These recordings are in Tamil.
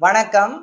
வணக்கம்.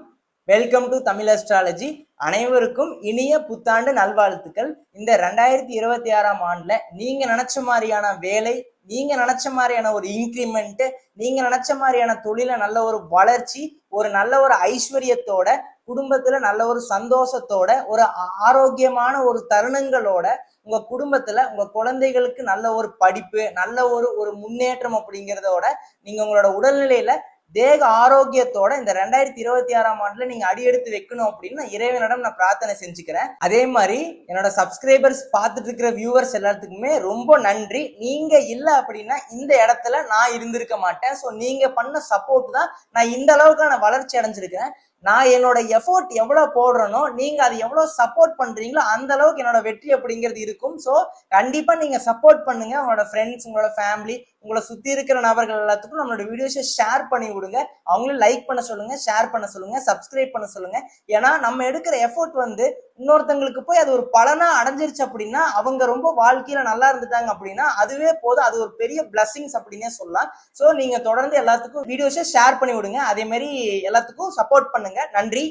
வெல்கம் டு தமிழ் அஸ்ட்ராலஜி அனைவருக்கும் இனிய புத்தாண்டு நல்வாழ்த்துக்கள். இந்த ரெண்டாயிரத்தி இருபத்தி ஆறாம் ஆண்டுல நீங்க நினைச்ச மாதிரியான வேலை நீங்க நினைச்ச மாதிரியான ஒரு இன்க்ரிமெண்ட் நீங்க நினைச்ச மாதிரியான தொழில நல்ல ஒரு வளர்ச்சி ஒரு நல்ல ஒரு ஐஸ்வர்யத்தோட குடும்பத்துல நல்ல ஒரு சந்தோஷத்தோட ஒரு ஆரோக்கியமான ஒரு தருணங்களோட உங்க குடும்பத்துல உங்க குழந்தைகளுக்கு நல்ல ஒரு படிப்பு நல்ல ஒரு ஒரு முன்னேற்றம் அப்படிங்கிறதோட நீங்க உங்களோட உடல்நிலையில தேக ஆரோக்கியத்தோட இந்த ரெண்டாயிரத்தி இருபத்தி ஆறாம் ஆண்டுல நீங்க அடியெடுத்து வைக்கணும் அப்படின்னு நான் இறைவனிடம் நான் பிரார்த்தனை செஞ்சுக்கிறேன். அதே மாதிரி என்னோட சப்ஸ்கிரைபர்ஸ் பார்த்துட்டு இருக்கிற வியூவர்ஸ் எல்லாத்துக்குமே ரொம்ப நன்றி. நீங்க இல்ல அப்படின்னா இந்த இடத்துல நான் இருந்திருக்க மாட்டேன். ஸோ நீங்க பண்ண சப்போர்ட் தான் நான் இந்த அளவுக்கான வளர்ச்சி அடைஞ்சிருக்கிறேன். நான் என்னோட எஃபோர்ட் எவ்வளவு போடுறேனோ நீங்க அது எவ்வளவு சப்போர்ட் பண்றீங்களோ அந்த அளவுக்கு என்னோட வெற்றி அப்படிங்கிறது இருக்கும். ஸோ கண்டிப்பா நீங்க சப்போர்ட் பண்ணுங்க. உங்களோட ஃப்ரெண்ட்ஸ் உங்களோட ஃபேமிலி உங்களை சுத்தி இருக்கிற நபர்கள் எல்லாத்துக்கும் நம்மளோட வீடியோஸை ஷேர் பண்ணி விடுங்க. அவங்களும் லைக் பண்ண சொல்லுங்க ஷேர் பண்ண சொல்லுங்க சப்ஸ்கிரைப் பண்ண சொல்லுங்க. ஏன்னா நம்ம எடுக்கிற எஃபோர்ட் வந்து இன்னொருத்தங்களுக்கு போய் அது ஒரு பலனா அடைஞ்சிருச்சு அப்படின்னா அவங்க ரொம்ப வாழ்க்கையில நல்லா இருந்துட்டாங்க அப்படின்னா அதுவே போதும். அது ஒரு பெரிய பிளஸ்ஸிங்ஸ் அப்படின்னே சொல்லலாம். ஸோ நீங்க தொடர்ந்து எல்லாத்துக்கும் வீடியோஸை ஷேர் பண்ணி விடுங்க. அதே மாதிரி எல்லாத்துக்கும் சப்போர்ட் பண்ணுங்க நன்றி.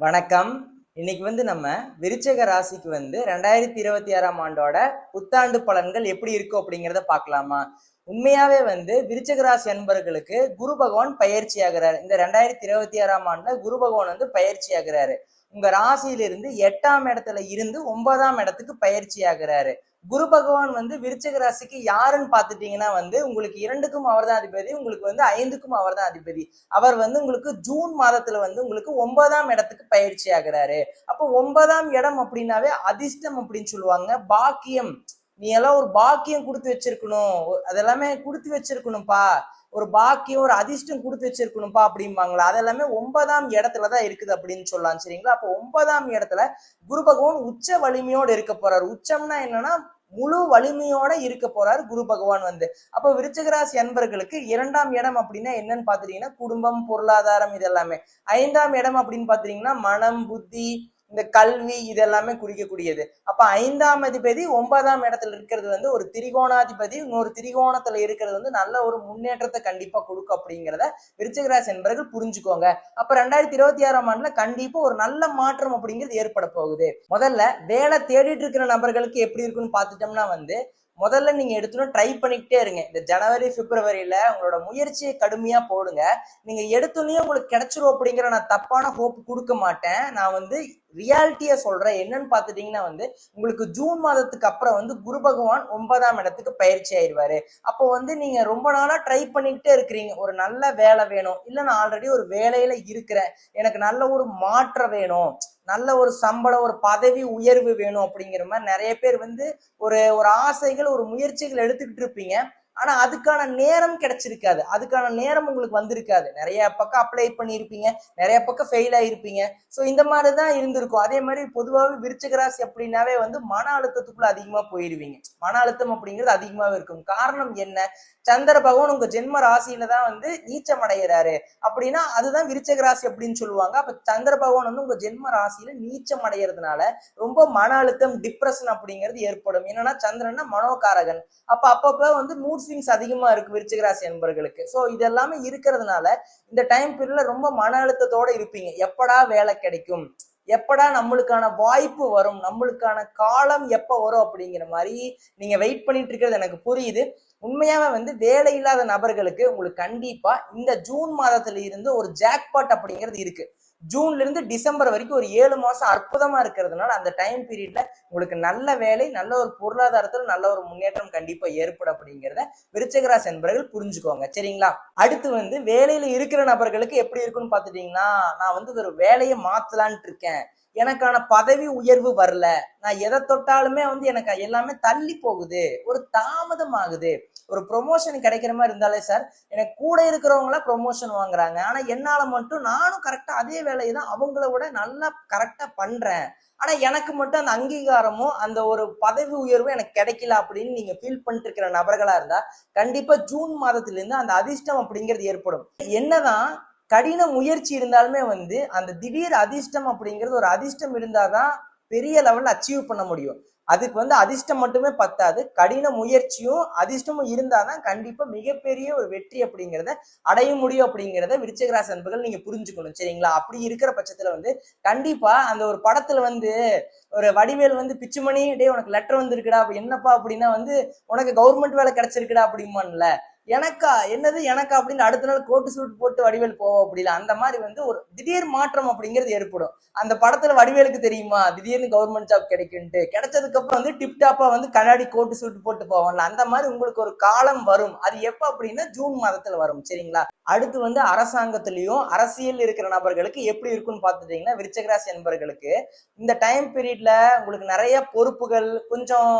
வணக்கம். இன்னைக்கு வந்து நம்ம விருச்சக ராசிக்கு வந்து ரெண்டாயிரத்தி இருபத்தி ஆறாம் ஆண்டோட புத்தாண்டு பலன்கள் எப்படி இருக்கும் அப்படிங்கிறத பார்க்கலாமா? உண்மையாவே வந்து விருச்சக ராசி அன்பர்களுக்கு குரு பகவான் பயிற்சி ஆகிறாரு. இந்த ரெண்டாயிரத்தி இருபத்தி ஆறாம் ஆண்டுல குரு பகவான் வந்து பயிற்சி ஆகிறாரு. உங்க ராசியிலிருந்து எட்டாம் இடத்துல இருந்து ஒன்பதாம் இடத்துக்கு பயிற்சி ஆகிறாரு. குரு பகவான் வந்து விருச்சக ராசிக்கு யாருன்னு பார்த்துட்டீங்கன்னா வந்து உங்களுக்கு இரண்டுக்கும் அவர் தான் அதிபதி உங்களுக்கு வந்து ஐந்துக்கும் அவர் தான் அதிபதி. அவர் வந்து உங்களுக்கு ஜூன் மாதத்துல வந்து உங்களுக்கு ஒன்பதாம் இடத்துக்கு பயிற்சி ஆகிறாரு. அப்போ ஒன்பதாம் இடம் அப்படின்னாவே அதிர்ஷ்டம் அப்படின்னு சொல்லுவாங்க. பாக்கியம். நீ எல்லாம் ஒரு பாக்கியம் கொடுத்து வச்சிருக்கணும். அதெல்லாமே கொடுத்து வச்சிருக்கணும்ப்பா. ஒரு பாக்கியம் ஒரு அதிர்ஷ்டம் கொடுத்து வச்சிருக்கணும்ப்பா அப்படிம்பாங்களா? அதெல்லாமே ஒன்பதாம் இடத்துல தான் இருக்குது அப்படின்னு சொல்லலாம் சரிங்களா? அப்போ ஒன்பதாம் இடத்துல குரு பகவான் உச்ச வலிமையோடு இருக்க போறாரு. உச்சம்னா என்னன்னா முழு வலிமையோட இருக்க போறார் குரு பகவான் வந்து. அப்போ விருச்சகராசி அன்பர்களுக்கு இரண்டாம் இடம் அப்படின்னா என்னன்னு பாத்துட்டீங்கன்னா குடும்பம் பொருளாதாரம் இதெல்லாமே. ஐந்தாம் இடம் அப்படின்னு பாத்தீங்கன்னா மனம் புத்தி இந்த கல்வி இதெல்லாமே குறிக்கக்கூடியது. அப்ப ஐந்தாம் அதிபதி ஒன்பதாம் இடத்துல இருக்கிறது வந்து ஒரு திரிகோணாதிபதி இன்னொரு திரிகோணத்துல இருக்கிறது வந்து நல்ல ஒரு முன்னேற்றத்தை கண்டிப்பா கொடுக்கும் அப்படிங்கிறத விருச்சகராசி என்பர்கள் புரிஞ்சுக்கோங்க. அப்ப ரெண்டாயிரத்தி இருபத்தி ஆறாம் ஆண்டுல கண்டிப்பா ஒரு நல்ல மாற்றம் அப்படிங்கிறது ஏற்பட போகுது. முதல்ல வேலை தேடிட்டு இருக்கிற நபர்களுக்கு எப்படி இருக்குன்னு பார்த்துட்டோம்னா வந்து முதல்ல நீங்க எடுத்துன்னு ட்ரை பண்ணிக்கிட்டே இருங்க. இந்த ஜனவரி பிப்ரவரியில உங்களோட முயற்சியை கடுமையா போடுங்க. நீங்க எடுத்தோன்னே உங்களுக்கு கிடைச்சிரும் அப்படிங்கிற நான் தப்பான ஹோப் கொடுக்க மாட்டேன். நான் வந்து ரியாலிட்டியை சொல்றேன். என்னன்னு பார்த்துட்டிங்கன்னா வந்து உங்களுக்கு ஜூன் மாதத்துக்கு அப்புறம் வந்து குரு பகவான் ஒன்பதாம் இடத்துக்கு பயிற்சி ஆயிடுவாரு அப்போ வந்து நீங்க ரொம்ப நாளா ட்ரை பண்ணிக்கிட்டே இருக்கிறீங்க. ஒரு நல்ல வேலை வேணும். இல்ல நான் ஆல்ரெடி ஒரு வேலையில இருக்கிறேன். எனக்கு நல்ல ஒரு மாற்றம் வேணும். நல்ல ஒரு சம்பளம் ஒரு பதவி உயர்வு வேணும் அப்படிங்கிற மாதிரி நிறைய பேர் வந்து ஒரு ஒரு ஆசைகள் ஒரு முயற்சிகள் எடுத்துக்கிட்டு இருப்பீங்க. ஆனா அதுக்கான நேரம் கிடைச்சிருக்காது. அதுக்கான நேரம் உங்களுக்கு வந்திருக்காது. நிறைய பக்கம் அப்ளை பண்ணியிருப்பீங்க. நிறைய பக்கம் ஃபெயில் ஆயிருப்பீங்க. ஸோ இந்த மாதிரி தான் இருந்திருக்கும். அதே மாதிரி பொதுவாகவே விருச்சிக ராசி அப்படின்னாவே வந்து மன அழுத்தத்துக்குள்ள அதிகமா போயிருவீங்க. மன அழுத்தம் அப்படிங்கிறது அதிகமாவே இருக்கும். காரணம் என்ன? சந்திர பகவான் உங்க ஜென்ம ராசியில தான் வந்து நீச்சம் அடைகிறாரு அப்படின்னா அதுதான் விருச்சகராசி அப்படின்னு சொல்லுவாங்க. அப்ப சந்திர பகவான் வந்து உங்க ஜென்ம ராசியில நீச்சம் அடைகிறதுனால ரொம்ப மன அழுத்தம் டிப்ரெஷன் அப்படிங்கிறது ஏற்படும். என்னன்னா சந்திரன்னா மனோகாரகன். அப்ப அப்பப்ப வந்து மூட் ஸ்விங்ஸ் அதிகமா இருக்கு விருச்சிக ராசி என்பர்களுக்கு ஸோ இதெல்லாமே இருக்கிறதுனால இந்த டைம் பீரியட்ல ரொம்ப மன அழுத்தத்தோட இருப்பீங்க. எப்படா வேலை கிடைக்கும்? எப்படா நம்மளுக்கான வாய்ப்பு வரும்? நம்மளுக்கான காலம் எப்ப வரும் அப்படிங்கிற மாதிரி நீங்க வெயிட் பண்ணிட்டு இருக்கிறது எனக்கு புரியுது. உண்மையாவே வந்து வேலை இல்லாத நபர்களுக்கு உங்களுக்கு கண்டிப்பா இந்த ஜூன் மாதத்துல இருந்து ஒரு ஜாக்பாட் அப்படிங்கிறது இருக்கு. ஜூன்ல இருந்து டிசம்பர் வரைக்கும் ஒரு ஏழு மாசம் அற்புதமா இருக்கிறதுனால அந்த டைம் பீரியட்ல உங்களுக்கு நல்ல வேலை நல்ல ஒரு பொருளாதாரத்துல நல்ல ஒரு முன்னேற்றம் கண்டிப்பா ஏற்படும் அப்படிங்கிறத விருச்சகராசி என்பவர்கள் புரிஞ்சுக்கோங்க. சரிங்களா? அடுத்து வந்து வேலையில இருக்கிற நபர்களுக்கு எப்படி இருக்குன்னு பாத்துட்டீங்கன்னா நான் வந்து ஒரு வேலையை மாத்தலான்ட்டு இருக்கேன். எனக்கான பதவி உயர்வு வரல. நான் எதை தொட்டாலுமே வந்து எனக்கு எல்லாமே தள்ளி போகுது. ஒரு தாமதம் ஆகுது ஒரு ப்ரொமோஷன் கிடைக்கிற மாதிரி இருந்தாலே சார் எனக்கு கூட இருக்கிறவங்கள ப்ரொமோஷன் வாங்குறாங்க. ஆனா என்னால மட்டும் நானும் கரெக்டா அதே வேலையை தான் அவங்கள விட நல்லா கரெக்டா பண்றேன். ஆனா எனக்கு மட்டும் அந்த அங்கீகாரமும் அந்த ஒரு பதவி உயர்வும் எனக்கு கிடைக்கல அப்படின்னு நீங்க ஃபீல் பண்ணிட்டு இருக்கிற நபர்களா இருந்தா கண்டிப்பா ஜூன் மாதத்துல இருந்து அந்த அதிர்ஷ்டம் அப்படிங்கிறது ஏற்படும். என்னதான் கடின முயற்சி இருந்தாலுமே வந்து அந்த திடீர் அதிர்ஷ்டம் அப்படிங்கிறது ஒரு அதிர்ஷ்டம் இருந்தாதான் பெரிய லெவல்ல அச்சீவ் பண்ண முடியும். அதுக்கு வந்து அதிர்ஷ்டம் மட்டுமே பத்தாது. கடின முயற்சியும் அதிர்ஷ்டமும் இருந்தாதான் கண்டிப்பா மிகப்பெரிய ஒரு வெற்றி அப்படிங்கிறத அடைய முடியும் அப்படிங்கிறத விருச்சகராசி அன்புகள் நீங்க புரிஞ்சுக்கணும். சரிங்களா? அப்படி இருக்கிற பட்சத்துல வந்து கண்டிப்பா அந்த ஒரு படத்துல வந்து ஒரு வடிவேல் வந்து பிச்சுமணி டே உனக்கு லெட்டர் வந்திருக்குடா என்னப்பா அப்படின்னா வந்து உனக்கு கவர்மெண்ட் வேலை கிடைச்சிருக்குடா அப்படிமான்ல எனக்கா என்னது எனக்கா அப்படின்னு அடுத்த நாள் கோட்டு சூட் போட்டு வடிவேல் போவோம் அப்படில அந்த மாதிரி வந்து ஒரு திடீர் மாற்றம் அப்படிங்கிறது ஏற்படும். அந்த படத்துல வடிவேலுக்கு தெரியுமா? திடீர்னு கவர்மெண்ட் ஜாப் கிடைக்குன்ட்டு. கிடைச்சதுக்கு அப்புறம் வந்து டிப்டாப்பா வந்து கண்ணாடி கோட்டு சூட் போட்டு போவோம்ல அந்த மாதிரி உங்களுக்கு ஒரு காலம் வரும். அது எப்ப அப்படின்னா ஜூன் மாதத்துல வரும் சரிங்களா? அடுத்து வந்து அரசாங்கத்திலையும் அரசியல் இருக்கிற நபர்களுக்கு எப்படி இருக்கும்னு பார்த்துட்டீங்கன்னா விருச்சகராசி நண்பர்களுக்கு இந்த டைம் பீரியட்ல உங்களுக்கு நிறைய பொறுப்புகள் கொஞ்சம்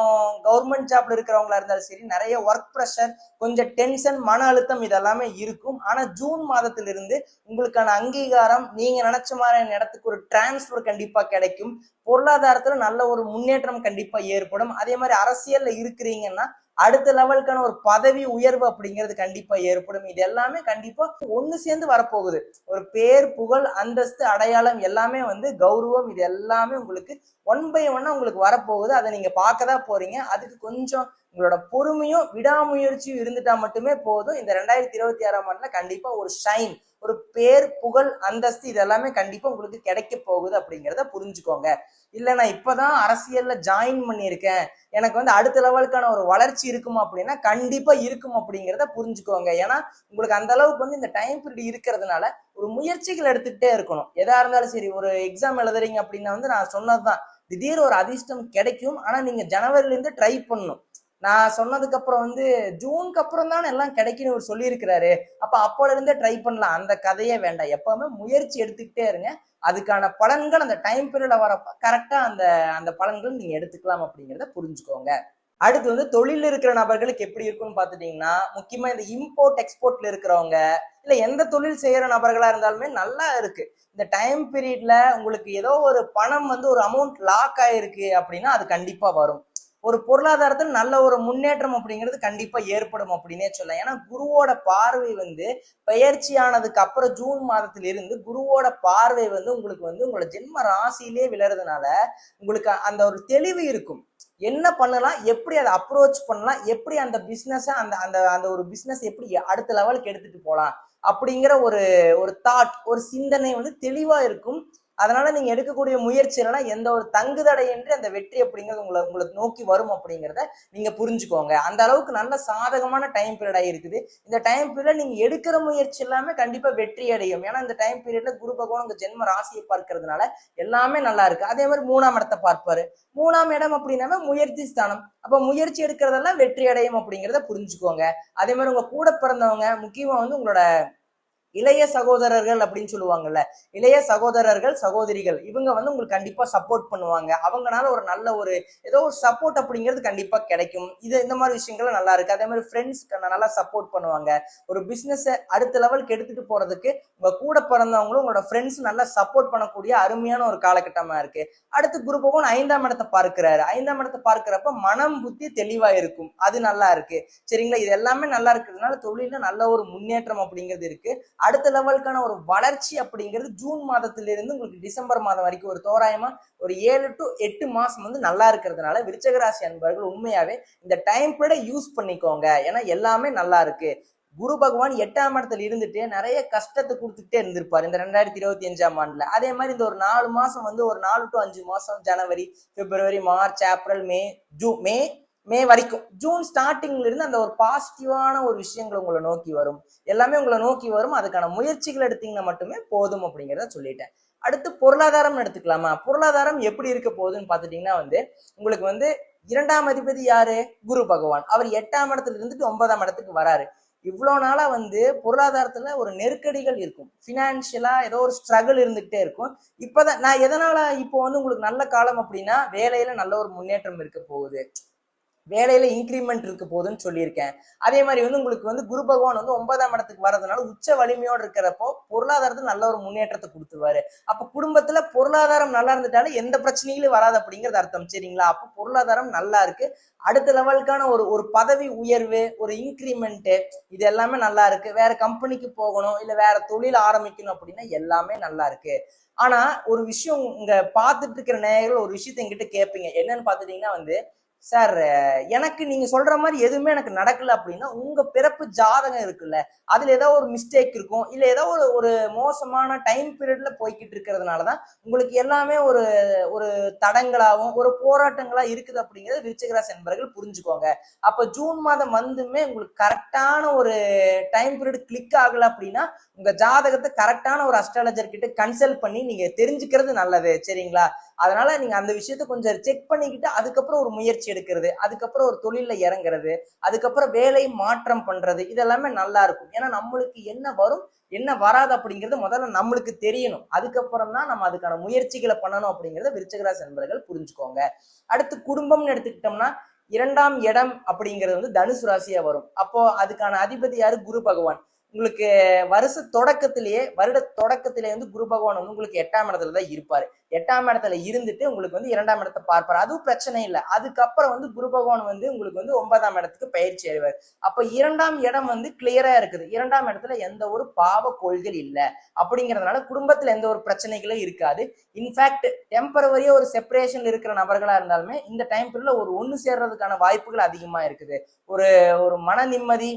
கவர்மெண்ட் ஜாப்ல இருக்கிறவங்களா இருந்தாலும் சரி நிறைய ஒர்க் ப்ரெஷர் கொஞ்சம் டென் டென்ஷன் மன அழுத்தம் இதெல்லாமே இருக்கும். ஆனால் ஜூன் மாதத்திலிருந்து உங்களுக்கான அங்கீகாரம் நீங்கள் நினச்ச மாதிரியான இடத்துக்கு ஒரு டிரான்ஸ்ஃபர் கண்டிப்பாக கிடைக்கும். பொருளாதாரத்தில் நல்ல ஒரு முன்னேற்றம் கண்டிப்பாக ஏற்படும். அதே மாதிரி அரசியலில் இருக்கிறீங்கன்னா அடுத்த லெவலுக்கான ஒரு பதவி உயர்வு அப்படிங்கிறது கண்டிப்பா ஏற்படும். இது எல்லாமே கண்டிப்பா ஒண்ணு சேர்ந்து வரப்போகுது. ஒரு பேர் புகழ் அந்தஸ்து அடையாளம் எல்லாமே வந்து கௌரவம் இது எல்லாமே உங்களுக்கு ஒன் பை ஒன்னா உங்களுக்கு வரப்போகுது. அதை நீங்க பார்க்க தான் போறீங்க. அதுக்கு கொஞ்சம் உங்களோட பொறுமையும் விடாமுயற்சியும் இருந்துட்டா மட்டுமே போதும். இந்த ரெண்டாயிரத்தி இருபத்தி ஆறாம் ஆண்டுல கண்டிப்பா ஒரு ஷைன் ஒரு பேர் புகழ் அந்தஸ்து இது எல்லாமே கண்டிப்பா உங்களுக்கு கிடைக்க போகுது அப்படிங்கிறத புரிஞ்சுக்கோங்க. இல்லை நான் இப்பதான் அரசியல்ல ஜாயின் பண்ணியிருக்கேன். எனக்கு வந்து அடுத்த லெவலுக்கான ஒரு வளர்ச்சி இருக்குமா அப்படின்னா கண்டிப்பா இருக்கும் அப்படிங்கிறத புரிஞ்சுக்கோங்க. ஏன்னா உங்களுக்கு அந்த அளவுக்கு வந்து இந்த டைம் பீரியட் இருக்கிறதுனால ஒரு முயற்சிகள் எடுத்துக்கிட்டே இருக்கணும். எதா இருந்தாலும் சரி ஒரு எக்ஸாம் எழுதுறீங்க அப்படின்னா வந்து நான் சொன்னதுதான். திடீர் ஒரு அதிர்ஷ்டம் கிடைக்கும். ஆனா நீங்க ஜனவரிலேருந்து ட்ரை பண்ணணும். நான் சொன்னதுக்கு அப்புறம் வந்து ஜூனுக்கு அப்புறம் தான் எல்லாம் கிடைக்குன்னு அவர் சொல்லியிருக்கிறாரு. அப்ப அப்போல இருந்தே ட்ரை பண்ணலாம். அந்த கதையே வேண்டாம். எப்பவுமே முயற்சி எடுத்துக்கிட்டே இருங்க. அதுக்கான பலன்கள் அந்த டைம் பீரியட்ல வரப்ப கரெக்டா அந்த அந்த பலன்கள் நீங்க எடுத்துக்கலாம் அப்படிங்கிறத புரிஞ்சுக்கோங்க. அடுத்து வந்து தொழில் இருக்கிற நபர்களுக்கு எப்படி இருக்கும்னு பார்த்துட்டீங்கன்னா முக்கியமா இந்த இம்போர்ட் எக்ஸ்போர்ட்ல இருக்கிறவங்க இல்ல எந்த தொழில் செய்யற நபர்களா இருந்தாலுமே நல்லா இருக்கு. இந்த டைம் பீரியட்ல உங்களுக்கு ஏதோ ஒரு பணம் வந்து ஒரு அமௌண்ட் லாக் ஆயிருக்கு அப்படின்னா அது கண்டிப்பா வரும். ஒரு பொருளாதாரத்தில் நல்ல ஒரு முன்னேற்றம் அப்படிங்கிறது கண்டிப்பா ஏற்படும் அப்படின்னே சொல்லலாம். ஏன்னா குருவோட பார்வை வந்து பெயர்ச்சியானதுக்கு அப்புறம் ஜூன் மாதத்திலிருந்து குருவோட பார்வை வந்து உங்களுக்கு வந்து உங்களோட ஜென்ம ராசியிலே விழறதுனால உங்களுக்கு அந்த ஒரு தெளிவு இருக்கும். என்ன பண்ணலாம்? எப்படி அதை அப்ரோச் பண்ணலாம்? எப்படி அந்த பிஸ்னஸை அந்த அந்த அந்த ஒரு பிஸ்னஸ் எப்படி அடுத்த லெவலுக்கு எடுத்துட்டு போகலாம்? அப்படிங்கிற ஒரு ஒரு தாட் ஒரு சிந்தனை வந்து தெளிவாக இருக்கும். அதனால நீங்க எடுக்கக்கூடிய முயற்சியிலாம் எந்த ஒரு தங்குதடையின்றி அந்த வெற்றி அப்படிங்கிறது உங்களை உங்களுக்கு நோக்கி வரும் அப்படிங்கிறத நீங்க புரிஞ்சுக்கோங்க. அந்த அளவுக்கு நல்ல சாதகமான டைம் பீரியட் இருக்குது. இந்த டைம் பீரியட் நீங்க எடுக்கிற முயற்சி எல்லாமே கண்டிப்பா வெற்றி அடையும். ஏன்னா இந்த டைம் பீரியட்ல குரு பகவான் உங்க ஜென்ம ராசியை பார்க்கறதுனால எல்லாமே நல்லா இருக்கு. அதே மாதிரி மூணாம் இடத்தை பார்ப்பாரு. மூணாம் இடம் அப்படின்னா முயற்சி ஸ்தானம். அப்ப முயற்சி எடுக்கிறதெல்லாம் வெற்றி அடையும் அப்படிங்கிறத புரிஞ்சுக்கோங்க. அதே மாதிரி உங்க கூட பிறந்தவங்க முக்கியமா வந்து உங்களோட இளைய சகோதரர்கள் அப்படின்னு சொல்லுவாங்கல்ல. இளைய சகோதரர்கள் சகோதரிகள் இவங்க வந்து உங்களுக்கு கண்டிப்பா சப்போர்ட் பண்ணுவாங்க. அவங்கனால ஒரு நல்ல ஒரு ஏதோ ஒரு சப்போர்ட் அப்படிங்கிறது கண்டிப்பா கிடைக்கும். இது இந்த மாதிரி விஷயங்கள்லாம் நல்லா இருக்கு. அதே மாதிரி ஃப்ரெண்ட்ஸ் நல்லா சப்போர்ட் பண்ணுவாங்க. ஒரு பிசினஸ் அடுத்த லெவலுக்கு எடுத்துட்டு போறதுக்கு உங்க கூட பிறந்தவங்களும் உங்களோட ஃப்ரெண்ட்ஸ் நல்லா சப்போர்ட் பண்ணக்கூடிய அருமையான ஒரு காலகட்டமா இருக்கு. அடுத்து குரு ஐந்தாம் இடத்தை பார்க்கிறாரு. ஐந்தாம் இடத்தை பார்க்கிறப்ப மனம் புத்தி தெளிவா இருக்கும். அது நல்லா இருக்கு. சரிங்களா? இது எல்லாமே நல்லா இருக்கிறதுனால தொழில நல்ல ஒரு முன்னேற்றம் அப்படிங்கிறது இருக்கு. அடுத்த லெவலுக்கான ஒரு வளர்ச்சி அப்படிங்கிறது ஜூன் மாதத்திலிருந்து உங்களுக்கு டிசம்பர் மாதம் வரைக்கும் ஒரு தோராயமா ஒரு ஏழு டு எட்டு மாசம் வந்து நல்லா இருக்கிறதுனால விருச்சகராசி அன்பர்கள் உண்மையாவே இந்த டைம் கூட யூஸ் பண்ணிக்கோங்க. ஏன்னா எல்லாமே நல்லா இருக்கு. குரு பகவான் எட்டாம் இடத்துல இருந்துட்டு நிறைய கஷ்டத்தை கொடுத்துட்டே இருந்திருப்பார். இந்த ரெண்டாயிரத்தி இருபத்தி அஞ்சாம் ஆண்டுல. அதே மாதிரி இந்த ஒரு நாலு மாசம் வந்து ஒரு நாலு டு அஞ்சு மாசம் ஜனவரி பிப்ரவரி மார்ச் ஏப்ரல் மே ஜூ மே மே வரைக்கும். ஜூன் ஸ்டார்டிங்ல இருந்து அந்த ஒரு பாசிட்டிவான ஒரு விஷயங்கள் உங்களை நோக்கி வரும். எல்லாமே உங்களை நோக்கி வரும். அதுக்கான முயற்சிகள் எடுத்தீங்கன்னா மட்டுமே போதும் அப்படிங்கிறத சொல்லிட்டேன். அடுத்து பொருளாதாரம் எடுத்துக்கலாமா? பொருளாதாரம் எப்படி இருக்க போகுதுன்னு பார்த்துட்டீங்கன்னா வந்து உங்களுக்கு வந்து இரண்டாம் அதிபதி யாரு? குரு பகவான். அவர் எட்டாம் இடத்துல இருந்துட்டு ஒன்பதாம் இடத்துக்கு வராரு. இவ்வளோ நாளா வந்து பொருளாதாரத்துல ஒரு நெருக்கடிகள் இருக்கும். ஃபினான்ஷியலா ஏதோ ஒரு ஸ்ட்ரகிள் இருந்துகிட்டே இருக்கும். இப்பதான் நான் எதனால இப்போ வந்து உங்களுக்கு நல்ல காலம் அப்படின்னா வேலையில நல்ல ஒரு முன்னேற்றம் இருக்க போகுது. வேலையில இன்க்ரிமெண்ட் இருக்க போகுதுன்னு சொல்லியிருக்கேன். அதே மாதிரி வந்து உங்களுக்கு வந்து குரு பகவான் வந்து ஒன்பதாம் இடத்துக்கு வர்றதுனால உச்ச வலிமையோடு இருக்கிறப்போ பொருளாதாரத்துக்கு நல்ல ஒரு முன்னேற்றத்தை கொடுத்துருவாரு. அப்ப குடும்பத்துல பொருளாதாரம் நல்லா இருந்துட்டாலும் எந்த பிரச்சனைகளும் வராது அப்படிங்கிறது அர்த்தம். சரிங்களா? அப்போ பொருளாதாரம் நல்லா இருக்கு. அடுத்த லெவலுக்கான ஒரு ஒரு பதவி உயர்வு ஒரு இன்க்ரிமெண்ட்டு இது எல்லாமே நல்லா இருக்கு. வேற கம்பெனிக்கு போகணும் இல்ல வேற தொழில் ஆரம்பிக்கணும் அப்படின்னா எல்லாமே நல்லா இருக்கு. ஆனா ஒரு விஷயம் இங்க பார்த்துட்டு இருக்கிற நேயர்கள் ஒரு விஷயத்த என்கிட்ட கேட்பீங்க. என்னன்னு பாத்துட்டீங்கன்னா வந்து சார் எனக்கு நீங்க சொல்ற மாதிரி எதுவுமே எனக்கு நடக்கல அப்படின்னா உங்க பிறப்பு ஜாதகம் இருக்குல்ல அதுல ஏதோ ஒரு மிஸ்டேக் இருக்கும் இல்ல ஏதோ ஒரு ஒரு மோசமான டைம் பீரியட்ல போய்கிட்டு இருக்கிறதுனாலதான் உங்களுக்கு எல்லாமே ஒரு ஒரு தடங்களாகவும் ஒரு போராட்டங்களா இருக்குது அப்படிங்கிறது விருச்சிகராசி என்பவர்கள் புரிஞ்சுக்கோங்க. அப்ப ஜூன் மாதம் வந்துமே உங்களுக்கு கரெக்டான ஒரு டைம் பீரியட் கிளிக் ஆகல அப்படின்னா உங்க ஜாதகத்தை கரெக்டான ஒரு அஸ்ட்ராலஜர் கிட்ட கன்சல்ட் பண்ணி நீங்க தெரிஞ்சுக்கிறது நல்லது சரிங்களா? அதனால நீங்க அந்த விஷயத்த கொஞ்சம் செக் பண்ணிக்கிட்டு அதுக்கப்புறம் ஒரு முயற்சி எடுக்கிறது அதுக்கப்புறம் ஒரு தொழில இறங்குறது அதுக்கப்புறம் வேலை மாற்றம் பண்றது இதெல்லாமே நல்லா இருக்கும். ஏன்னா நம்மளுக்கு என்ன வரும் என்ன வராது அப்படிங்கிறது முதல்ல நம்மளுக்கு தெரியணும். அதுக்கப்புறம் தான் நம்ம அதுக்கான முயற்சிகளை பண்ணணும் அப்படிங்கறத விருச்சகராசி நண்பர்கள் புரிஞ்சுக்கோங்க. அடுத்து குடும்பம்னு எடுத்துக்கிட்டோம்னா இரண்டாம் இடம் அப்படிங்கிறது வந்து தனுசு ராசியா வரும். அப்போ அதுக்கான அதிபதி யாரு? குரு பகவான். உங்களுக்கு வருஷ தொடக்கத்திலேயே வருட தொடக்கத்திலே வந்து குரு பகவான் வந்து உங்களுக்கு எட்டாம் இடத்துல தான் இருப்பாரு. எட்டாம் இடத்துல இருந்துட்டு உங்களுக்கு வந்து இரண்டாம் இடத்தை பார்ப்பாரு. அதுவும் பிரச்சனை இல்லை. அதுக்கப்புறம் வந்து குரு பகவான் வந்து உங்களுக்கு வந்து ஒன்பதாம் இடத்துக்கு பயிற்சி அடைவார். அப்ப இரண்டாம் இடம் வந்து கிளியரா இருக்குது. இரண்டாம் இடத்துல எந்த ஒரு பாவ கோள்கள் இல்லை. அப்படிங்கிறதுனால குடும்பத்துல எந்த ஒரு பிரச்சனைகளும் இருக்காது. இன்ஃபேக்ட் டெம்பரவரியா ஒரு செப்பரேஷன் இருக்கிற நபர்களா இருந்தாலுமே இந்த டைம் பீரியட்ல ஒரு ஒன்று சேர்றதுக்கான வாய்ப்புகள் அதிகமா இருக்குது. ஒரு ஒரு மன நிம்மதி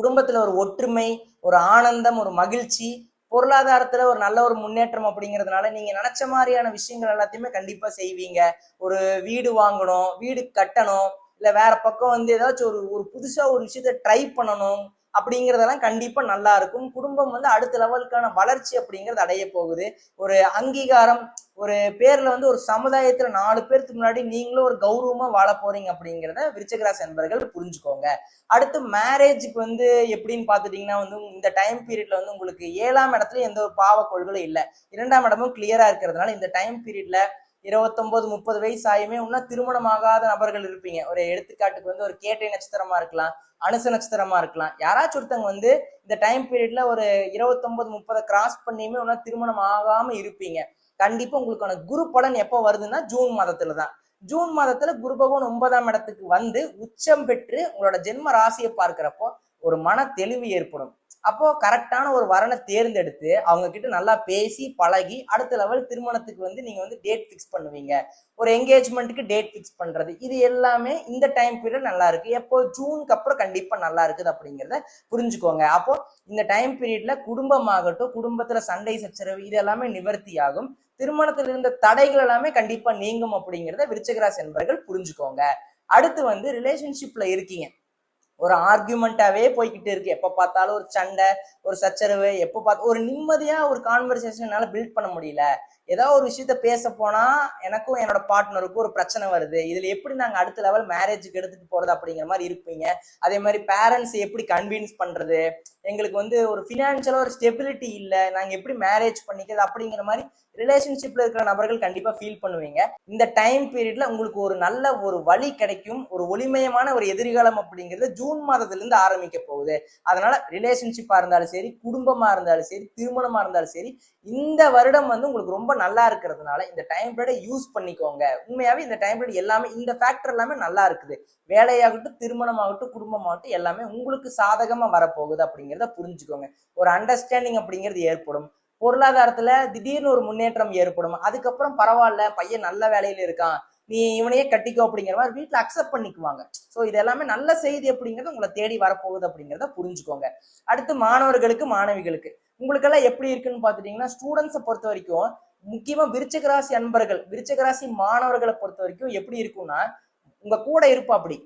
குடும்பத்துல ஒரு ஒற்றுமை ஒரு ஆனந்தம் ஒரு மகிழ்ச்சி பொருளாதாரத்துல ஒரு நல்ல ஒரு முன்னேற்றம் அப்படிங்கிறதுனால நீங்க நினைச்ச மாதிரியான விஷயங்கள் எல்லாத்தையுமே கண்டிப்பா செய்வீங்க. ஒரு வீடு வாங்கணும் வீடு கட்டணும் இல்ல வேற பக்கம் வந்து ஏதாச்சும் ஒரு ஒரு புதுசா ஒரு விஷயத்த ட்ரை பண்ணணும். அப்படிங்கறதெல்லாம் கண்டிப்பா நல்லா இருக்கும். குடும்பம் வந்து அடுத்த லெவலுக்கான வளர்ச்சி அப்படிங்கிறது அடைய போகுது. ஒரு அங்கீகாரம் ஒரு பேர்ல வந்து ஒரு சமுதாயத்துல நாலு பேருக்கு முன்னாடி நீங்களும் ஒரு கௌரவமா வாழ போறீங்க அப்படிங்கிறத விருச்சகராசி என்பர்கள் புரிஞ்சுக்கோங்க. அடுத்து மேரேஜுக்கு வந்து எப்படின்னு பாத்துட்டீங்கன்னா வந்து இந்த டைம் பீரியட்ல வந்து உங்களுக்கு ஏழாம் இடத்துல எந்த ஒரு பாவ கொள்களும் இல்லை. இரண்டாம் இடமும் கிளியரா இருக்கிறதுனால இந்த டைம் பீரியட்ல இருபத்தொம்போது முப்பது வயசு ஆயுமே இன்னும் திருமணமாகாத நபர்கள் இருப்பீங்க. ஒரு எடுத்துக்காட்டுக்கு வந்து ஒரு கேட்டை நட்சத்திரமா இருக்கலாம் அனுச நட்சத்திரமா இருக்கலாம். யாராச்சும் ஒருத்தவங்க வந்து இந்த டைம் பீரியட்ல ஒரு இருபத்தொன்பது முப்பதை கிராஸ் பண்ணியுமே இன்னும் திருமணம் ஆகாம இருப்பீங்க. கண்டிப்பா உங்களுக்கான குரு பலன் எப்போ வருதுன்னா ஜூன் மாதத்துல தான். ஜூன் மாதத்துல குரு பகவான் ஒன்பதாம் இடத்துக்கு வந்து உச்சம் பெற்று உங்களோட ஜென்ம ராசியை பார்க்கிறப்போ ஒரு மன தெளிவு ஏற்படும். அப்போ கரெக்டான ஒரு வரனை தேர்ந்தெடுத்து அவங்க கிட்ட நல்லா பேசி பழகி அடுத்த லெவல் திருமணத்துக்கு வந்து நீங்க வந்து டேட் ஃபிக்ஸ் பண்ணுவீங்க. ஒரு என்கேஜ்மெண்ட்டுக்கு டேட் ஃபிக்ஸ் பண்றது. இது எல்லாமே இந்த டைம் பீரியட் நல்லா இருக்கு. எப்போ ஜூனுக்கு அப்புறம் கண்டிப்பா நல்லா இருக்குது அப்படிங்கிறத புரிஞ்சுக்கோங்க. அப்போ இந்த டைம் பீரியட்ல குடும்பமாகட்டும் குடும்பத்துல சண்டை சச்சரவு இது எல்லாமே நிவர்த்தி ஆகும் திருமணத்தில் இருந்த தடைகள் எல்லாமே கண்டிப்பா நீங்கும் அப்படிங்கிறத விருச்சகராசி என்பர்கள் புரிஞ்சுக்கோங்க. அடுத்து வந்து ரிலேஷன்ஷிப்ல இருக்கீங்க. ஒரு ஆர்கியூமெண்ட்டாவே போய்கிட்டு இருக்கு. எப்போ பார்த்தாலும் ஒரு சண்டை ஒரு சச்சரவு எப்போ பார்த்து ஒரு நிம்மதியாக ஒரு கான்வர்சேஷன் என்னால் பில்ட் பண்ண முடியல. ஏதாவது ஒரு விஷயத்த பேச போனா எனக்கும் என்னோட பார்ட்னருக்கும் ஒரு பிரச்சனை வருது. இதுல எப்படி நாங்க அடுத்த லெவல் மேரேஜுக்கு எடுத்துட்டு போறது அப்படிங்கிற மாதிரி இருப்பீங்க. அதே மாதிரி பேரண்ட்ஸ் எப்படி கன்வின்ஸ் பண்றது? எங்களுக்கு வந்து ஒரு ஃபினான்ஷியலாக ஒரு ஸ்டெபிலிட்டி இல்லை. நாங்க எப்படி மேரேஜ் பண்ணிக்கிறது அப்படிங்கிற மாதிரி ரிலேஷன்ஷிப்ல இருக்கிற நபர்கள் கண்டிப்பா ஃபீல் பண்ணுவீங்க. இந்த டைம் பீரியட்ல உங்களுக்கு ஒரு நல்ல ஒரு வழி கிடைக்கும். ஒரு ஒளிமயமான ஒரு எதிர்காலம் அப்படிங்கிறது ஜூன் மாதத்துலேருந்து ஆரம்பிக்க போகுது. அதனால ரிலேஷன்ஷிப்பா இருந்தாலும் சரி குடும்பமா இருந்தாலும் சரி திருமணமா இருந்தாலும் சரி இந்த வருடம் வந்து உங்களுக்கு ரொம்ப நல்லா இருக்கிறதுனால இந்த டைம் பீரியடை யூஸ் பண்ணிக்கோங்க. உண்மையாவே இந்த டைம் பீரியட் எல்லாமே இந்த ஃபேக்டர் எல்லாமே நல்லா இருக்குது. வேலையாகட்டும் திருமணமாகட்டும் குடும்பமாகட்டும் எல்லாமே உங்களுக்கு சாதகமா வரப்போகுது அப்படிங்கிறத புரிஞ்சுக்கோங்க. ஒரு அண்டர்ஸ்டாண்டிங் அப்படிங்கிறது ஏற்படும். பொருளாதாரத்துல திடீர்னு ஒரு முன்னேற்றம் ஏற்படும். அதுக்கப்புறம் பரவாயில்ல பையன் நல்ல வேலையில இருக்கான். நீ இவனையே கட்டிக்கோ அப்படிங்கிற மாதிரி வீட்டில் அக்செப்ட் பண்ணிக்குவாங்க. ஸோ இது எல்லாமே நல்ல செய்தி அப்படிங்கிறது உங்களை தேடி வரப்போகுது அப்படிங்கிறத புரிஞ்சுக்கோங்க. அடுத்து மாணவர்களுக்கு மாணவிகளுக்கு. உங்களுக்கெல்லாம் எப்படி இருக்குன்னு பார்த்துட்டீங்கன்னா ஸ்டூடெண்ட்ஸை பொறுத்த வரைக்கும் முக்கியமா விருச்சகராசி அன்பர்கள் விருச்சகராசி மாணவர்களை பொறுத்த வரைக்கும் எப்படி இருக்கும்னா உங்க கூட இருப்பா அப்படி.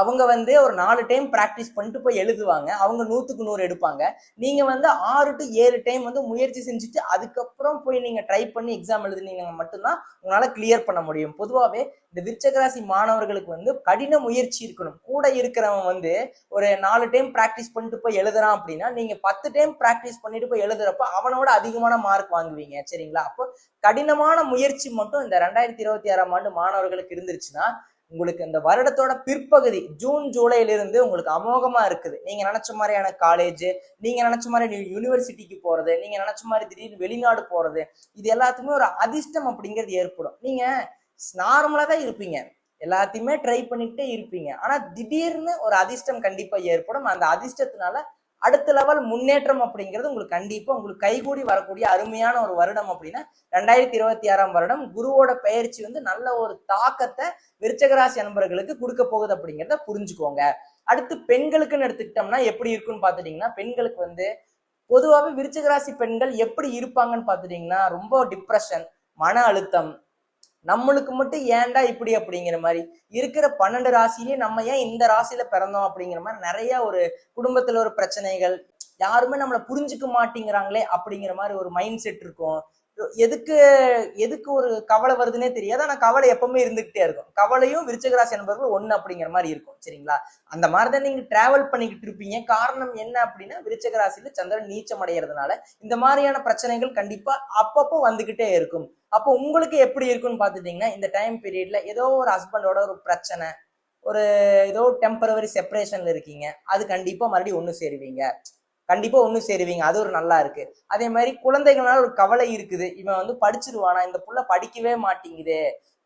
அவங்க வந்து ஒரு நாலு டைம் ப்ராக்டிஸ் பண்ணிட்டு போய் எழுதுவாங்க. அவங்க நூற்றுக்கு நூறு எடுப்பாங்க. நீங்கள் வந்து ஆறு டு ஏழு டைம் வந்து முயற்சி செஞ்சுட்டு அதுக்கப்புறம் போய் நீங்கள் ட்ரை பண்ணி எக்ஸாம் எழுதுனீங்க மட்டும்தான் உங்களால் கிளியர் பண்ண முடியும். பொதுவாகவே இந்த விருச்சகராசி மாணவர்களுக்கு வந்து கடின முயற்சி இருக்கணும். கூட இருக்கிறவன் வந்து ஒரு நாலு டைம் ப்ராக்டிஸ் பண்ணிட்டு போய் எழுதுறான் அப்படின்னா நீங்கள் பத்து டைம் ப்ராக்டிஸ் பண்ணிட்டு போய் எழுதுறப்ப அவனோட அதிகமான மார்க் வாங்குவீங்க. சரிங்களா? அப்போ கடினமான முயற்சி மட்டும் இந்த ரெண்டாயிரத்தி இருபத்தி ஆறாம் ஆண்டு மாணவர்களுக்கு இருந்துருச்சுன்னா உங்களுக்கு இந்த வருடத்தோட பிற்பகுதி ஜூன் ஜூலையிலிருந்து உங்களுக்கு அமோகமா இருக்குது. நீங்க நினைச்ச மாதிரியான காலேஜ் நீங்க நினைச்ச மாதிரி யூனிவர்சிட்டிக்கு போறது நீங்க நினைச்ச மாதிரி திடீர்னு வெளிநாடு போறது இது எல்லாத்துக்குமே ஒரு அதிர்ஷ்டம் அப்படிங்கிறது ஏற்படும். நீங்க நார்மலா தான் இருப்பீங்க. எல்லாத்தையுமே ட்ரை பண்ணிக்கிட்டே இருப்பீங்க. ஆனா திடீர்னு ஒரு அதிர்ஷ்டம் கண்டிப்பா ஏற்படும். அந்த அதிர்ஷ்டத்தினால அடுத்த லெவல் முன்னேற்றம் அப்படிங்கிறது உங்களுக்கு கண்டிப்பாக உங்களுக்கு கைகூடி வரக்கூடிய அருமையான ஒரு வருடம் அப்படின்னா ரெண்டாயிரத்தி இருபத்தி ஆறாம் வருடம். குருவோட பயிற்சி வந்து நல்ல ஒரு தாக்கத்தை விருச்சகராசி நண்பர்களுக்கு கொடுக்க போகுது அப்படிங்கிறத புரிஞ்சுக்கோங்க. அடுத்து பெண்களுக்குன்னு எடுத்துக்கிட்டோம்னா எப்படி இருக்குன்னு பார்த்துட்டீங்கன்னா பெண்களுக்கு வந்து பொதுவாகவே விருச்சகராசி பெண்கள் எப்படி இருப்பாங்கன்னு பார்த்துட்டீங்கன்னா ரொம்ப டிப்ரெஷன் மன அழுத்தம் நம்மளுக்கு மட்டும் ஏன்டா இப்படி அப்படிங்கிற மாதிரி? இருக்கிற பன்னெண்டு ராசிலேயே நம்ம ஏன் இந்த ராசியில பிறந்தோம் அப்படிங்கிற மாதிரி நிறைய ஒரு குடும்பத்துல ஒரு பிரச்சனைகள் யாருமே நம்மளை புரிஞ்சுக்க மாட்டேங்கிறாங்களே அப்படிங்கிற மாதிரி ஒரு மைண்ட் செட் இருக்கும். எதுக்கு எதுக்கு ஒரு கவலை வருதுன்னே தெரியாது. ஆனா கவலை எப்பவுமே இருந்துகிட்டே இருக்கும். கவலையும் விருச்சகராசி என்பவர்கள் ஒண்ணு அப்படிங்கிற மாதிரி இருக்கும். சரிங்களா? அந்த மாதிரி தான் நீங்க டிராவல் பண்ணிக்கிட்டு இருப்பீங்க. காரணம் என்ன அப்படின்னா விருச்சகராசியில சந்திரன் நீச்சம் அடைகிறதுனால இந்த மாதிரியான பிரச்சனைகள் கண்டிப்பா அப்பப்போ வந்துகிட்டே இருக்கும். அப்போ உங்களுக்கு எப்படி இருக்கும்னு பாத்துட்டீங்கன்னா இந்த டைம் பீரியட்ல ஏதோ ஒரு ஹஸ்பண்டோட ஒரு பிரச்சனை ஒரு ஏதோ டெம்பரவரி செப்பரேஷன்ல இருக்கீங்க. அது கண்டிப்பா மறுபடியும் ஒன்று சேருவீங்க. கண்டிப்பா ஒன்று சேருவீங்க. அது ஒரு நல்லா இருக்கு. அதே மாதிரி குழந்தைகளால ஒரு கவலை இருக்குது. இவன் வந்து படிச்சிருவானா? இந்த புள்ள படிக்கவே மாட்டேங்குது.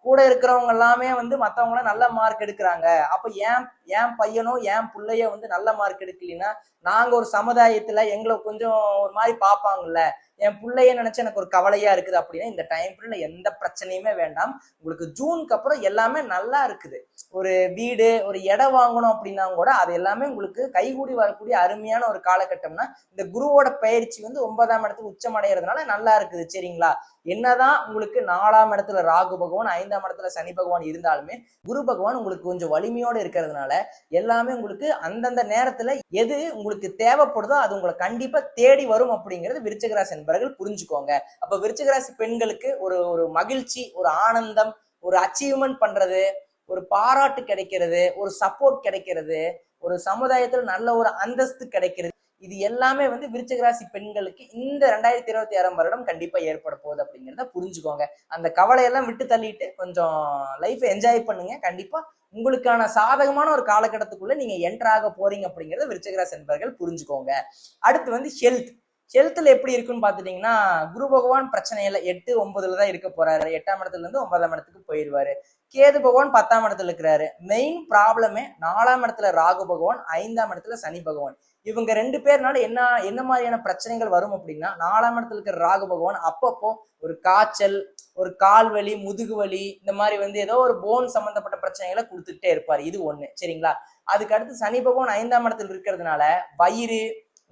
கூட இருக்கிறவங்க எல்லாமே வந்து மற்றவங்களாம் நல்ல மார்க் எடுக்கிறாங்க. அப்போ ஏன் என் பையனோ என் பிள்ளையோ வந்து நல்ல மார்க் எடுக்கலைன்னா நாங்க ஒரு சமுதாயத்துல எங்களை கொஞ்சம் ஒரு மாதிரி பார்ப்பாங்கல்ல. என் பிள்ளைய நினைச்சு எனக்கு ஒரு கவலையா இருக்குது அப்படின்னா இந்த டைம் பீரியட்ல எந்த பிரச்சனையுமே வேண்டாம். உங்களுக்கு ஜூனுக்கு அப்புறம் எல்லாமே நல்லா இருக்குது. ஒரு வீடு ஒரு இடம் வாங்கணும் அப்படின்னா கூட அது எல்லாமே உங்களுக்கு கைகூடி வரக்கூடிய அருமையான ஒரு காலகட்டம்னா இந்த குருவோட பயிற்சி வந்து ஒன்பதாம் இடத்துல உச்சம் அடைகிறதுனால நல்லா இருக்குது சரிங்களா? என்னதான் உங்களுக்கு நாலாம் இடத்துல ராகு பகவான் ஐந்தாம் இடத்துல சனி பகவான் இருந்தாலுமே குரு பகவான் உங்களுக்கு கொஞ்சம் வலிமையோடு இருக்கிறதுனால எல்லாமே உங்களுக்கு அந்தந்த நேரத்துல எது உங்களுக்கு தேவைப்படுதோ அது உங்களை கண்டிப்பா தேடி வரும் அப்படிங்கிறது விருச்சகராசி என்பவர்கள் புரிஞ்சுக்கோங்க. அப்ப விருச்சகராசி பெண்களுக்கு ஒரு ஒரு மகிழ்ச்சி ஒரு ஆனந்தம் ஒரு அச்சீவ்மெண்ட் பண்றது ஒரு பாராட்டு கிடைக்கிறது ஒரு சப்போர்ட் கிடைக்கிறது ஒரு சமுதாயத்துல நல்ல ஒரு அந்தஸ்து கிடைக்கிறது. இது எல்லாமே வந்து விருச்சகராசி பெண்களுக்கு இந்த ரெண்டாயிரத்தி இருபத்தி ஆறாம் வருடம் கண்டிப்பா ஏற்பட போகுது அப்படிங்கிறத புரிஞ்சுக்கோங்க. அந்த கவலையெல்லாம் விட்டு தள்ளிட்டு கொஞ்சம் லைஃப் என்ஜாய் பண்ணுங்க. கண்டிப்பா உங்களுக்கான சாதகமான ஒரு காலகட்டத்துக்குள்ள நீங்க என்ட்ராக போறீங்க அப்படிங்கறத விருச்சகராசி என்பர்கள் புரிஞ்சுக்கோங்க. அடுத்து வந்து ஹெல்த் ஹெல்த்ல எப்படி இருக்குன்னு பாத்துட்டீங்கன்னா குரு பகவான் பிரச்சனை எட்டு ஒன்பதுல தான் இருக்க போறாரு. எட்டாம் இடத்துல இருந்து ஒன்பதாம் இடத்துக்கு போயிடுவாரு கேது பகவான் பத்தாம் இடத்துல இருக்கிறாரு. மெயின் ப்ராப்ளமே நாலாம் இடத்துல ராகு பகவான் ஐந்தாம் இடத்துல சனி பகவான். இவங்க ரெண்டு பேர்னால என்ன என்ன மாதிரியான பிரச்சனைகள் வரும் அப்படின்னா நாலாம் இடத்துல இருக்கிற ராகு பகவான் அப்பப்போ ஒரு காய்ச்சல் ஒரு கால் வலி முதுகு வலி இந்த மாதிரி வந்து ஏதோ ஒரு போன் சம்பந்தப்பட்ட பிரச்சனைகளை கொடுத்துட்டே இருப்பார். இது ஒண்ணு. சரிங்களா? அதுக்கு அடுத்து சனி பகவான் ஐந்தாம் இடத்துல இருக்கிறதுனால வயிறு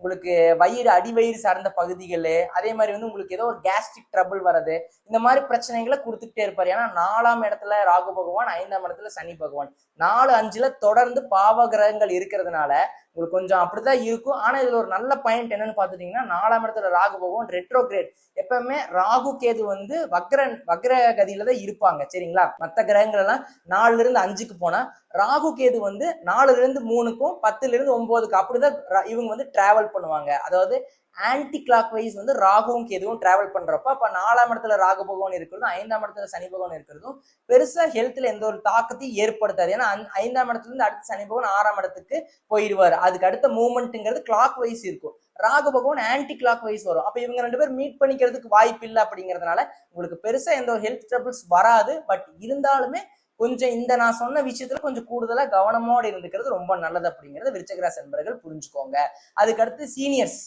உங்களுக்கு வயிறு அடிவயிறு சார்ந்த பகுதிகள் அதே மாதிரி வந்து உங்களுக்கு ஏதோ ஒரு கேஸ்ட்ரிக் ட்ரபிள் வர்றது இந்த மாதிரி பிரச்சனைகளை கொடுத்துக்கிட்டே இருப்பார். ஏன்னா நாலாம் இடத்துல ராகு பகவான் ஐந்தாம் இடத்துல சனி பகவான். நாலு அஞ்சுல தொடர்ந்து பாவ கிரகங்கள் இருக்கிறதுனால உங்களுக்கு கொஞ்சம் அப்படிதான் இருக்கும். ஆனா இதுல ஒரு நல்ல பாயிண்ட் என்னன்னு பாத்துட்டீங்கன்னா நாலாம் இடத்துல ராகு பகவான் ரெட்ரோகிரேட் எப்பவுமே ராகு கேது வந்து வக்ரன் வக்ர கதியில தான் இருப்பாங்க. சரிங்களா? மற்ற கிரகங்கள் எல்லாம் நாலுல இருந்து அஞ்சுக்கு போனா ராகு கேது வந்து நாலுல இருந்து மூணுக்கும் பத்துல இருந்து ஒன்பதுக்கு அப்படிதான் இவங்க வந்து டிராவல் பண்ணுவாங்க. அதாவது ஆன்டி கிளாக் வைஸ் வந்து ராகுவும் கேதுவும் டிராவல் பண்றப்ப அப்ப நாலாம் இடத்துல ராகு பகவான் இருக்கிறதும் ஐந்தாம் இடத்துல சனி பகவான் இருக்கிறதும் பெருசா ஹெல்த்ல எந்த ஒரு தாக்கத்தையும் ஏற்படுத்தாது. ஏன்னா ஐந்தாம் இடத்துல இருந்து அடுத்து சனி பகவான் ஆறாம் இடத்துக்கு போயிடுவார். அதுக்கு அடுத்த மூமெண்ட்டுங்கிறது கிளாக் வைஸ் இருக்கும். ராகு பகவான் ஆன்டி கிளாக் வைஸ் வரும். அப்ப இவங்க ரெண்டு பேர் மீட் பண்ணிக்கிறதுக்கு வாய்ப்பு இல்லை அப்படிங்கிறதுனால உங்களுக்கு பெருசா எந்த ஒரு ஹெல்த் ட்ரபிள்ஸ் வராது. பட் இருந்தாலுமே கொஞ்சம் இந்த நான் சொன்ன விஷயத்துல கொஞ்சம் கூடுதலா கவனமோடு இருந்துக்கிறது ரொம்ப நல்லது அப்படிங்கறத விருச்சகராசி நண்பர்கள் புரிஞ்சுக்கோங்க. அதுக்கடுத்து சீனியர்ஸ்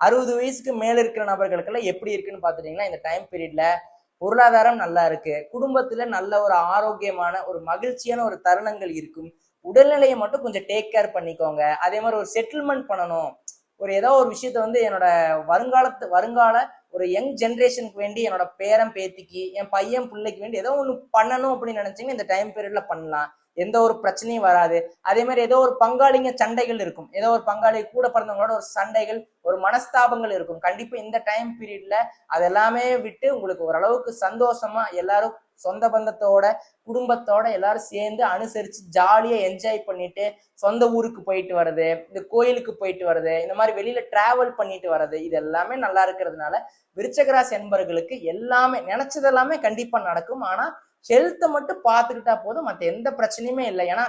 அறுபது வயசுக்கு மேல இருக்கிற நபர்களுக்கெல்லாம் எப்படி இருக்குன்னு பாத்துட்டீங்கன்னா இந்த டைம் பீரியட்ல பொருளாதாரம் நல்லா இருக்கு. குடும்பத்துல நல்ல ஒரு ஆரோக்கியமான ஒரு மகிழ்ச்சியான ஒரு தருணங்கள் இருக்கும். உடல்நிலையை மட்டும் கொஞ்சம் டேக் கேர் பண்ணிக்கோங்க. அதே மாதிரி ஒரு செட்டில்மெண்ட் பண்ணணும். ஒரு ஏதோ ஒரு விஷயத்த வந்து என்னோட வருங்காலத்து வருங்கால ஒரு யங் ஜென்ரேஷனுக்கு வேண்டி என்னோட பேரன் பேத்திக்கு என் பையன் பிள்ளைக்கு வேண்டி ஏதோ ஒன்று பண்ணணும் அப்படின்னு நினைச்சீங்கன்னா இந்த டைம் பீரியட்ல பண்ணலாம். எந்த ஒரு பிரச்சனையும் வராது. அதே மாதிரி ஏதோ ஒரு பங்காளிங்க சண்டைகள் இருக்கும். ஏதோ ஒரு பங்காளி கூட பிறந்தவங்களோட ஒரு சண்டைகள் ஒரு மனஸ்தாபங்கள் இருக்கும். கண்டிப்பா இந்த டைம் பீரியட்ல அதெல்லாமே விட்டு உங்களுக்கு ஓரளவுக்கு சந்தோஷமா எல்லாரும் சொந்த பந்தத்தோட குடும்பத்தோட எல்லாரும் சேர்ந்து அனுசரிச்சு ஜாலியா என்ஜாய் பண்ணிட்டு சொந்த ஊருக்கு போயிட்டு வர்றது இந்த கோயிலுக்கு போயிட்டு வர்றது இந்த மாதிரி வெளியில டிராவல் பண்ணிட்டு வர்றது இது எல்லாமே நல்லா இருக்கிறதுனால விருச்சகராசி என்பர்களுக்கு எல்லாமே நினைச்சது எல்லாமே கண்டிப்பா நடக்கும். ஆனா ஹெல்த்தை மட்டும் பார்த்துக்கிட்டா போதும். மற்ற எந்த பிரச்சனையுமே இல்லை. ஏன்னா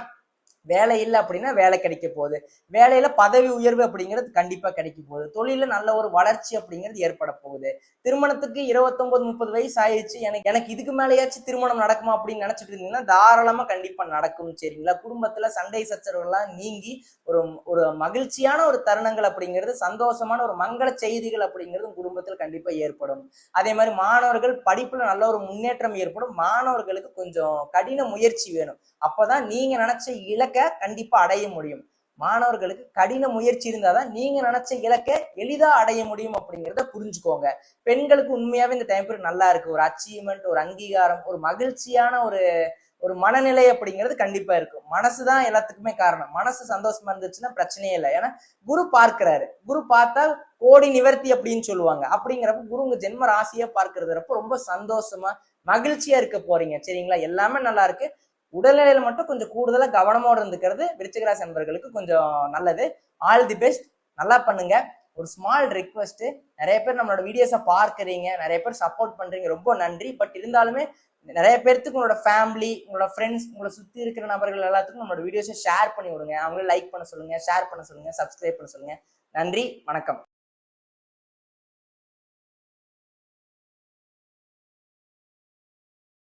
வேலை இல்லை அப்படின்னா வேலை கிடைக்க போகுது. வேலையில பதவி உயர்வு அப்படிங்கிறது கண்டிப்பா கிடைக்க போகுது. தொழில நல்ல ஒரு வளர்ச்சி அப்படிங்கிறது ஏற்பட போகுது. திருமணத்துக்கு இருபத்தொன்பது முப்பது வயசு ஆயிடுச்சு எனக்கு எனக்கு இதுக்கு மேலேயாச்சும் திருமணம் நடக்குமா அப்படின்னு நினைச்சிட்டு இருந்தீங்கன்னா தாராளமா கண்டிப்பா நடக்கும் சரிங்களா? குடும்பத்துல சண்டை சச்சரவுகள்லாம் நீங்கி ஒரு ஒரு மகிழ்ச்சியான ஒரு தருணங்கள் அப்படிங்கிறது சந்தோஷமான ஒரு மங்கள செய்திகள் அப்படிங்கிறது குடும்பத்தில் கண்டிப்பா ஏற்படும். அதே மாதிரி மாணவர்கள் படிப்புல நல்ல ஒரு முன்னேற்றம் ஏற்படும். மாணவர்களுக்கு கொஞ்சம் கடின முயற்சி வேணும். அப்பதான் நீங்க நினைச்ச இலக்கு கண்டிப்பா அடைய முடியும். மாணவர்களுக்கு கடின முயற்சி இருந்தாதான் நீங்க நினைச்ச இலக்கை எளிதா அடைய முடியும் அப்படிங்கிறத புரிஞ்சுக்கோங்க. பெண்களுக்கு உண்மையாவே இந்த டைம் பீரியட் நல்லா இருக்கு. ஒரு அச்சீவ்மெண்ட் ஒரு அங்கீகாரம் ஒரு மகிழ்ச்சியான ஒரு ஒரு மனநிலை அப்படிங்கிறது கண்டிப்பா இருக்கும் மனசுதான் எல்லாத்துக்குமே காரணம். மனசு சந்தோஷமா இருந்துச்சுன்னா பிரச்சனையே இல்லை. ஏன்னா குரு பார்க்கிறாரு. குரு பார்த்தா கோடி நிவர்த்தி அப்படின்னு சொல்லுவாங்க. அப்படிங்கிறப்ப குரு உங்க ஜென்ம ராசியா பார்க்கறதுறப்ப ரொம்ப சந்தோஷமா மகிழ்ச்சியா இருக்க போறீங்க. சரிங்களா? எல்லாமே நல்லா இருக்கு. உடல்நிலையில மட்டும் கொஞ்சம் கூடுதலாக கவனமோடு இருந்துக்கிறது விருச்சிகராசி நண்பர்களுக்கு கொஞ்சம் நல்லது. ஆல் தி பெஸ்ட் நல்லா பண்ணுங்க. ஒரு ஸ்மால் ரிக்வஸ்ட்டு நிறைய பேர் நம்மளோட வீடியோஸை பார்க்குறீங்க. நிறைய பேர் சப்போர்ட் பண்ணுறீங்க ரொம்ப நன்றி. பட் இருந்தாலுமே நிறைய பேர்த்துக்கு உங்களோட ஃபேமிலி உங்களோட ஃப்ரெண்ட்ஸ் உங்களை சுற்றி இருக்கிற நபர்கள் எல்லாத்துக்கும் நம்மளோட வீடியோஸை ஷேர் பண்ணி விடுங்க. அவங்களே லைக் பண்ண சொல்லுங்கள் ஷேர் பண்ண சொல்லுங்கள் சப்ஸ்கிரைப் பண்ண சொல்லுங்கள் நன்றி. வணக்கம்.